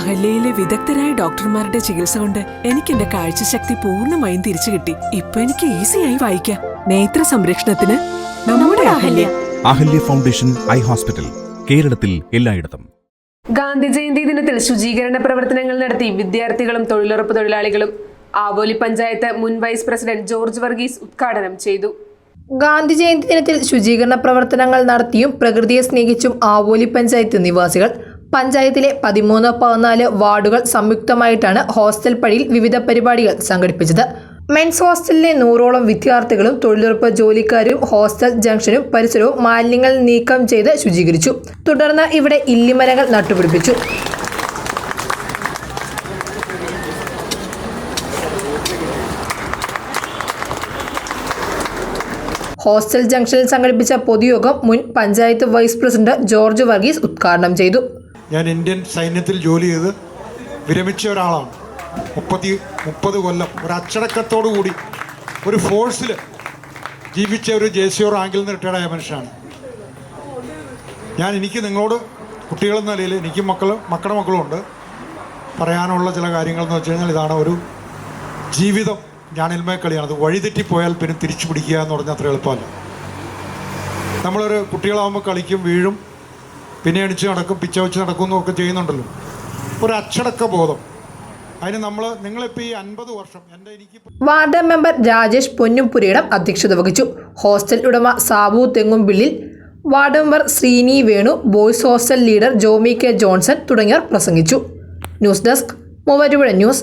അഹല്യയിലെ വിദഗ്ധരായ ഡോക്ടർമാരുടെ ചികിത്സ കൊണ്ട് എനിക്ക് എന്റെ കാഴ്ചശക്തി പൂർണമായും തിരിച്ചു കിട്ടി. ഇപ്പൊ എനിക്ക് ഈസിയായി വായിക്കാം. നേത്ര സംരക്ഷണത്തിന് നമ്മുടെ Ahalya. Ahalya foundation eye hospital കേരളത്തിൽ എല്ലായിടത്തും. ഗാന്ധി ജയന്തി ദിനത്തിൽ ശുചീകരണ പ്രവർത്തനങ്ങൾ നടത്തി വിദ്യാർത്ഥികളും തൊഴിലുറപ്പ് തൊഴിലാളികളും ആവോലി പഞ്ചായത്ത് മുൻ വൈസ് പ്രസിഡന്റ് ജോർജ് വർഗീസ് ഉദ്ഘാടനം ചെയ്തു. ഗാന്ധി ജയന്തി ദിനത്തിൽ ശുചീകരണ പ്രവർത്തനങ്ങൾ നടത്തിയും പ്രകൃതിയെ സ്നേഹിച്ചും ആവോലി പഞ്ചായത്ത് നിവാസികൾ പഞ്ചായത്തിലെ പതിമൂന്ന് പതിനാല് വാർഡുകൾ സംയുക്തമായിട്ടാണ് ഹോസ്റ്റൽ പടിയിൽ വിവിധ പരിപാടികൾ സംഘടിപ്പിച്ചത്. മെൻസ് ഹോസ്റ്റലിലെ നൂറോളം വിദ്യാർത്ഥികളും തൊഴിലുറപ്പ് ജോലിക്കാരും ഹോസ്റ്റൽ ജംഗ്ഷനും പരിസരവും മാലിന്യങ്ങൾ നീക്കം ചെയ്ത് ശുചീകരിച്ചു. തുടർന്ന് ഇവിടെ ഇല്ലിമരങ്ങൾ നട്ടുപിടിപ്പിച്ചു. ഹോസ്റ്റൽ ജംഗ്ഷനിൽ സംഘടിപ്പിച്ച പൊതുയോഗം മുൻ panchayat vice president George Varghese ഉദ്ഘാടനം ചെയ്തു. ഞാൻ ഇന്ത്യൻ സൈന്യത്തിൽ ജോലി ചെയ്ത് വിരമിച്ച ഒരാളാണ്. മുപ്പത്തി മുപ്പത് കൊല്ലം ഒരു അച്ചടക്കത്തോടു കൂടി ഒരു ഫോഴ്സിൽ ജീവിച്ച ഒരു ജെ സി റാങ്കിൽ നിന്ന് റിട്ടയർഡായ മനുഷ്യനാണ്. ഞാൻ എനിക്ക് നിങ്ങളോട് കുട്ടികളെന്ന നിലയിൽ എനിക്കും മക്കൾ മക്കളുടെ മക്കളുമുണ്ട് പറയാനുള്ള ചില കാര്യങ്ങൾ എന്ന് വെച്ച് കഴിഞ്ഞാൽ ഇതാണ് ഒരു ജീവിതം ഞാനിൽമേ കളിയാണ് അത് വഴിതെറ്റിപ്പോയാൽ പിന്നെ തിരിച്ചു പിടിക്കുക എന്ന് പറഞ്ഞാൽ അത്ര എളുപ്പമല്ല. നമ്മളൊരു കുട്ടികളാകുമ്പോൾ കളിക്കും വീഴും പിന്നെ എണിച്ച് നടക്കും പിച്ച വെച്ച് നടക്കും ഒക്കെ ചെയ്യുന്നുണ്ടല്ലോ. ഒരു അച്ചടക്ക ബോധം. വാർഡ് മെമ്പർ രാജേഷ് പൊന്നുംപുരയിടം അധ്യക്ഷത വഹിച്ചു. ഹോസ്റ്റൽ ഉടമ Sabu Thengumpillil ward member Sreeni Venu boys hostel leader Jomi K Johnson തുടങ്ങിയവർ പ്രസംഗിച്ചു. News desk Muvattupuzha news.